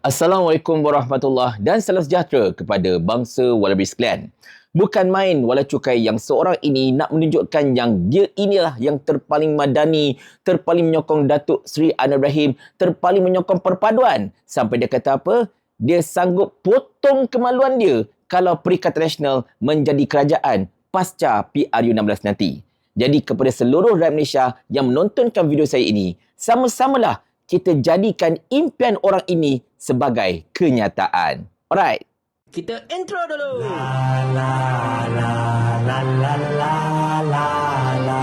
Assalamualaikum warahmatullahi dan salam sejahtera kepada bangsa Wallaby sekalian. Bukan main wala cukai yang seorang ini nak menunjukkan yang dia inilah yang terpaling madani, terpaling menyokong Datuk Seri Anwar Ibrahim, terpaling menyokong perpaduan. Sampai dia kata apa? Dia sanggup potong kemaluan dia kalau Perikatan Nasional menjadi kerajaan pasca PRU16 nanti. Jadi kepada seluruh rakyat Malaysia yang menontonkan video saya ini, sama-samalah kita jadikan impian orang ini sebagai kenyataan. Alright. Kita intro dulu. La la la la la la la la.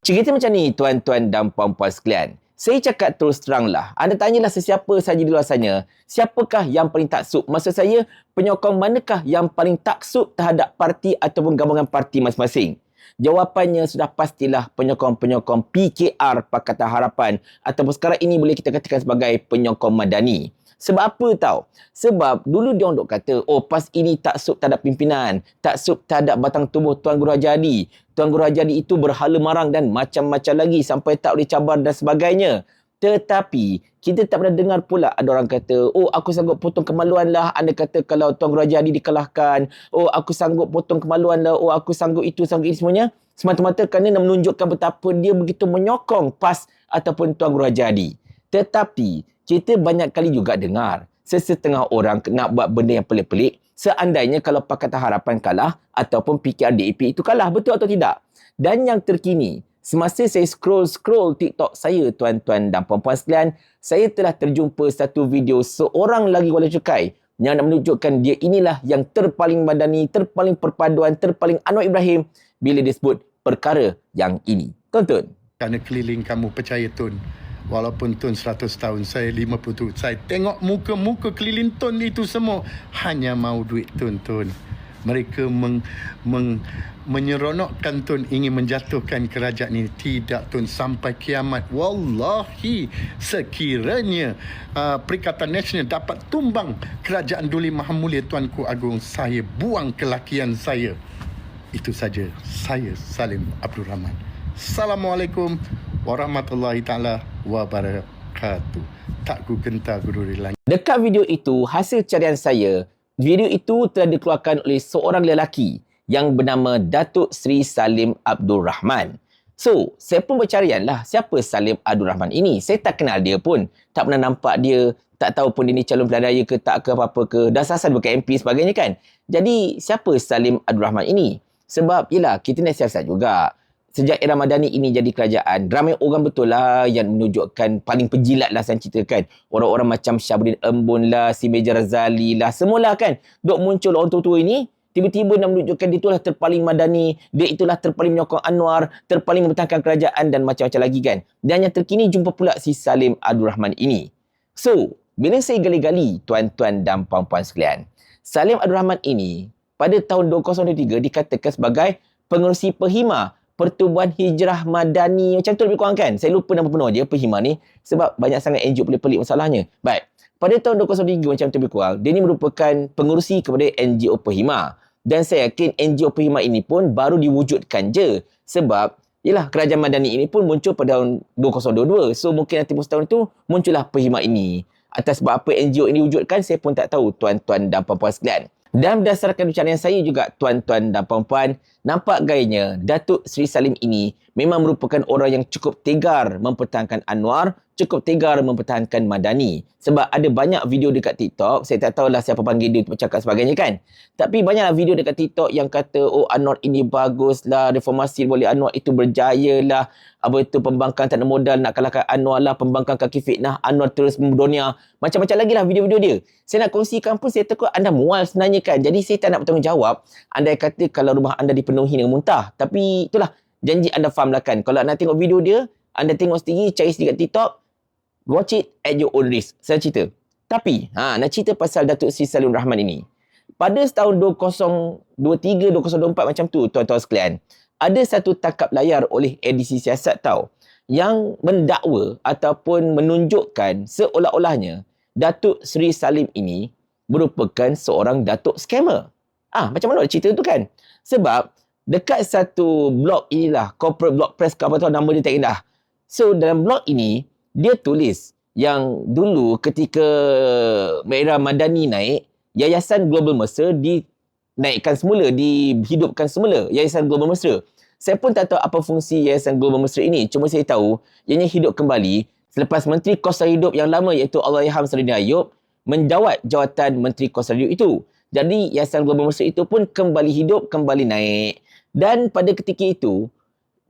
Cerita macam ni tuan-tuan dan puan-puan sekalian. Saya cakap terus teranglah. Anda tanyalah sesiapa saja di luar sana. Siapakah yang paling taksub? Maksud saya, penyokong manakah yang paling taksub terhadap parti ataupun gabungan parti masing-masing? Jawapannya sudah pastilah penyokong-penyokong PKR Pakatan Harapan ataupun sekarang ini boleh kita katakan sebagai penyokong madani. Sebab apa tahu? Sebab dulu dia dok kata, oh PAS ini tak sub terhadap pimpinan, tak sub terhadap batang tubuh Tuan Guru Haji Hadi. Tuan Guru Haji Hadi itu berhala marang dan macam-macam lagi sampai tak boleh cabar dan sebagainya. Tetapi kita tak pernah dengar pula ada orang kata, oh aku sanggup potong kemaluan lah. Anda kata kalau Tuan Guru Haji dikalahkan, oh aku sanggup potong kemaluan lah, oh aku sanggup itu, sanggup ini semuanya. Semata-mata kerana nak menunjukkan betapa dia begitu menyokong PAS ataupun Tuan Guru Haji. Tetapi kita banyak kali juga dengar sesetengah orang nak buat benda yang pelik-pelik seandainya kalau Pakatan Harapan kalah ataupun PKR-DAP itu kalah. Betul atau tidak? Dan yang terkini, Semasa saya scroll-scroll TikTok saya, tuan-tuan dan puan-puan sekalian, saya telah terjumpa satu video seorang lagi wala cukai yang nak menunjukkan dia inilah yang terpaling madani, terpaling perpaduan, terpaling Anwar Ibrahim bila dia sebut perkara yang ini. Tonton. Kerana keliling kamu percaya Tun. Walaupun Tun 100 tahun, saya 50 tahun. Saya tengok muka-muka keliling Tun itu semua. Hanya mau duit Tun, Tun mereka meng, meng, menyeronokkan Tun ingin menjatuhkan kerajaan ini. Tidak Tun sampai kiamat. Wallahi sekiranya uh, Perikatan Nasional dapat tumbang kerajaan Duli Maha Mulia Tuanku Agung saya buang kelakian saya. Itu saja. Saya Salim Abdul Rahman. Assalamualaikum warahmatullahi taala wabarakatuh. Tak ku gentar guru rilang dekat video itu hasil carian saya Video itu telah dikeluarkan oleh seorang lelaki yang bernama Datuk Sri Salim Abdul Rahman. So, saya pun bercarian lah siapa Salim Abdul Rahman ini. Saya tak kenal dia pun. Tak pernah nampak dia. Tak tahu pun dia ni calon pilihan raya ke tak ke apa-apa ke. Dah sasar bukan MP sebagainya kan. Jadi, siapa Salim Abdul Rahman ini? Sebab, yelah, kita ni siasat juga sejak era Madani ini jadi kerajaan, ramai orang betul lah yang menunjukkan paling pejilat lah saya ceritakan. Orang-orang macam Syabudin Embun lah, si Meja Razali lah, semualah kan. Dok muncul orang tua-tua ini, tiba-tiba nak menunjukkan dia itulah terpaling Madani, dia itulah terpaling menyokong Anwar, terpaling mempertahankan kerajaan dan macam-macam lagi kan. Dan yang terkini jumpa pula si Salim Abdul Rahman ini. So, bila saya gali-gali tuan-tuan dan puan-puan sekalian, Salim Abdul Rahman ini pada tahun 2023 dikatakan sebagai pengerusi Perhima Pertubuhan Hijrah Madani. Macam tu lebih kurang kan? Saya lupa nama penuh je Perhima ni. Sebab banyak sangat NGO pelik-pelik masalahnya. Baik. Pada tahun 2023 macam tu lebih kurang dia ni merupakan pengurusi kepada NGO Perhima dan saya yakin NGO Perhima ini pun baru diwujudkan je. Sebab Yalah, kerajaan Madani ini pun muncul pada tahun 2022. So, mungkin nanti tahun itu muncullah Perhima ini. Atas sebab apa NGO ini wujudkan, saya pun tak tahu tuan-tuan dan puan-puan sekalian. Dan berdasarkan pencarian saya juga tuan-tuan dan puan-puan, nampak gayanya Datuk Seri Salim ini memang merupakan orang yang cukup tegar mempertahankan Anwar cukup tegar mempertahankan Madani. Sebab ada banyak video dekat TikTok, saya tak tahulah siapa panggil dia untuk bercakap sebagainya kan. Tapi banyaklah video dekat TikTok yang kata, oh Anwar ini bagus lah, reformasi boleh Anwar itu berjaya lah. Apa itu pembangkang tak ada modal nak kalahkan Anwar lah, pembangkang kaki fitnah, Anwar terus mendunia. Macam-macam lagi lah video-video dia. Saya nak kongsikan pun saya takut anda mual sebenarnya kan. Jadi saya tak nak bertanggungjawab. Anda kata kalau rumah anda dipenuhi dengan muntah. Tapi itulah janji anda faham lah kan. Kalau nak tengok video dia, anda tengok sendiri, cari sendiri kat TikTok, Watch it at your own risk. Saya cerita. Tapi, ha, nak cerita pasal Datuk Sri Salim Rahman ini. Pada tahun 2023, 2024 macam tu, tuan-tuan sekalian. Ada satu tangkap layar oleh edisi siasat tau. Yang mendakwa ataupun menunjukkan seolah-olahnya Datuk Sri Salim ini merupakan seorang Datuk scammer. Ah, macam mana cerita tu kan? Sebab dekat satu blog inilah, corporate blog press ke apa tahu nama dia tak indah. So dalam blog ini, dia tulis yang dulu ketika era Madani naik, Yayasan Global Mesra dinaikkan semula, dihidupkan semula Yayasan Global Mesra. Saya pun tak tahu apa fungsi Yayasan Global Mesra ini. Cuma saya tahu ianya hidup kembali selepas Menteri Kos Hidup yang lama iaitu Allahyarham Saridin Ayub menjawat jawatan Menteri Kos Hidup itu. Jadi Yayasan Global Mesra itu pun kembali hidup, kembali naik. Dan pada ketika itu,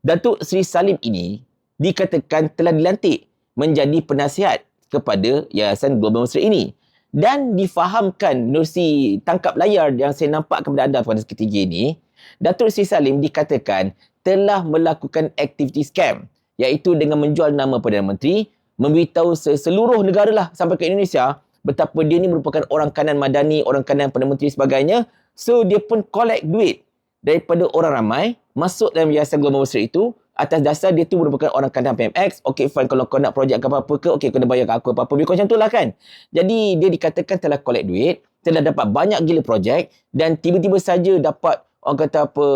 Datuk Seri Salim ini dikatakan telah dilantik menjadi penasihat kepada Yayasan Global Mesra ini. Dan difahamkan menerusi tangkap layar yang saya nampak kepada anda pada ketiga ini, Datuk Seri Salim dikatakan telah melakukan aktiviti scam iaitu dengan menjual nama Perdana Menteri, memberitahu seluruh negara lah sampai ke Indonesia betapa dia ni merupakan orang kanan madani, orang kanan Perdana Menteri sebagainya. So dia pun collect duit daripada orang ramai masuk dalam Yayasan Global Mesra itu atas dasar dia tu merupakan orang kanan PMX, okay fine kalau kau nak projek ke apa-apa ke, okay kena bayar ke aku apa-apa, lebih macam tu lah kan. Jadi dia dikatakan telah collect duit, telah dapat banyak gila projek dan tiba-tiba saja dapat orang kata apa,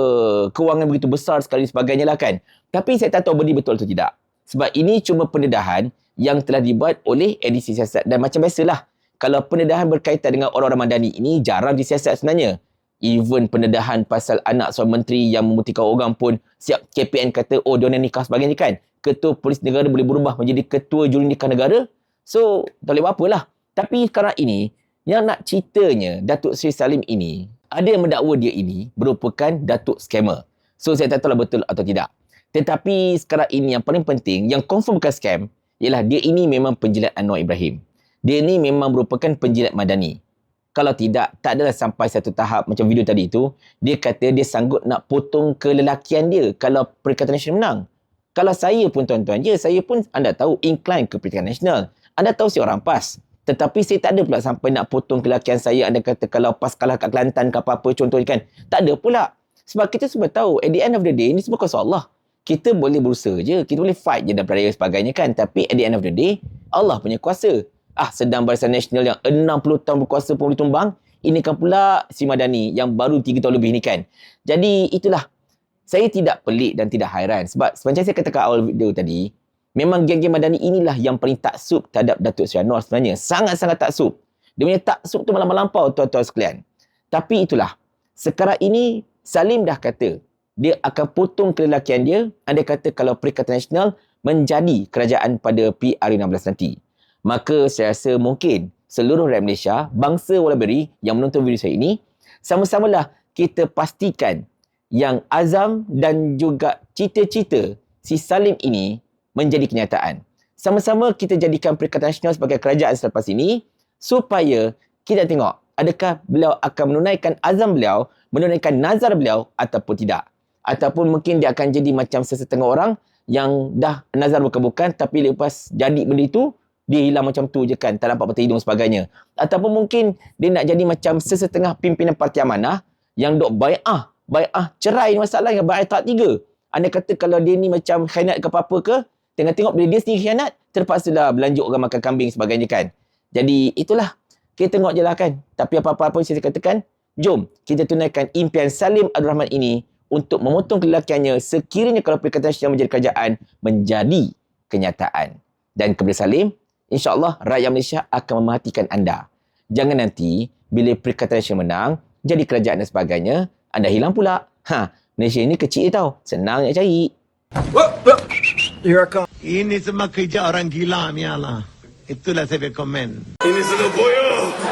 kewangan begitu besar sekali sebagainya lah kan. Tapi saya tak tahu benda betul atau tidak. Sebab ini cuma pendedahan yang telah dibuat oleh edisi siasat dan macam biasalah. Kalau pendedahan berkaitan dengan orang-orang madani ini jarang disiasat sebenarnya even pendedahan pasal anak seorang menteri yang memutihkan orang pun siap KPN kata oh dia nikah sebagainya kan? Ketua polis negara boleh berubah menjadi ketua juri nikah negara. So tak boleh apa lah. Tapi sekarang ini yang nak ceritanya Datuk Seri Salim ini ada yang mendakwa dia ini merupakan Datuk Scammer. So saya tak tahu lah betul atau tidak. Tetapi sekarang ini yang paling penting yang confirm bukan scam ialah dia ini memang penjilat Anwar Ibrahim. Dia ini memang merupakan penjilat Madani kalau tidak, tak adalah sampai satu tahap macam video tadi itu, dia kata dia sanggup nak potong kelelakian dia kalau Perikatan Nasional menang. Kalau saya pun tuan-tuan, ya saya pun anda tahu incline ke Perikatan Nasional. Anda tahu saya orang PAS. Tetapi saya tak ada pula sampai nak potong kelelakian saya. Anda kata kalau PAS kalah kat Kelantan ke apa-apa contohnya kan. Tak ada pula. Sebab kita semua tahu at the end of the day, ini semua kuasa Allah. Kita boleh berusaha je. Kita boleh fight je dan peraya sebagainya kan. Tapi at the end of the day, Allah punya kuasa ah sedang Barisan Nasional yang 60 tahun berkuasa pun boleh tumbang, ini kan pula si Madani yang baru 3 tahun lebih ni kan. Jadi itulah, saya tidak pelik dan tidak hairan sebab sepanjang saya katakan awal video tadi, memang geng-geng Madani inilah yang paling taksub terhadap Datuk Seri Anwar sebenarnya. Sangat-sangat taksub. Dia punya taksub tu malam lampau tuan-tuan sekalian. Tapi itulah, sekarang ini Salim dah kata dia akan potong kelelakian dia. Anda kata kalau Perikatan Nasional menjadi kerajaan pada PR16 nanti maka saya rasa mungkin seluruh rakyat Malaysia, bangsa Wallaberry yang menonton video saya ini, sama-samalah kita pastikan yang azam dan juga cita-cita si Salim ini menjadi kenyataan. Sama-sama kita jadikan Perikatan Nasional sebagai kerajaan selepas ini supaya kita tengok adakah beliau akan menunaikan azam beliau, menunaikan nazar beliau ataupun tidak. Ataupun mungkin dia akan jadi macam sesetengah orang yang dah nazar bukan-bukan tapi lepas jadi benda itu, dia hilang macam tu je kan, tak nampak mata hidung sebagainya. Ataupun mungkin dia nak jadi macam sesetengah pimpinan parti amanah yang dok bai'ah, bai'ah cerai masalah yang bai'ah tak tiga. Anda kata kalau dia ni macam khianat ke apa-apa ke, tengok-tengok bila dia sendiri khianat, terpaksa dah belanjuk orang makan kambing sebagainya kan. Jadi itulah, kita tengok je lah kan. Tapi apa-apa pun saya katakan, jom kita tunaikan impian Salim Abdul Rahman ini untuk memotong kelakiannya sekiranya kalau Perikatan Nasional menjadi kerajaan menjadi kenyataan. Dan kepada Salim, insyaAllah rakyat Malaysia akan mematikan anda. Jangan nanti bila Perikatan Malaysia menang, jadi kerajaan dan sebagainya, anda hilang pula. Ha, Malaysia ini kecil tau. Senang nak cari. Ini semua kerja orang gila ni lah. Itulah saya komen. Ini semua boyo.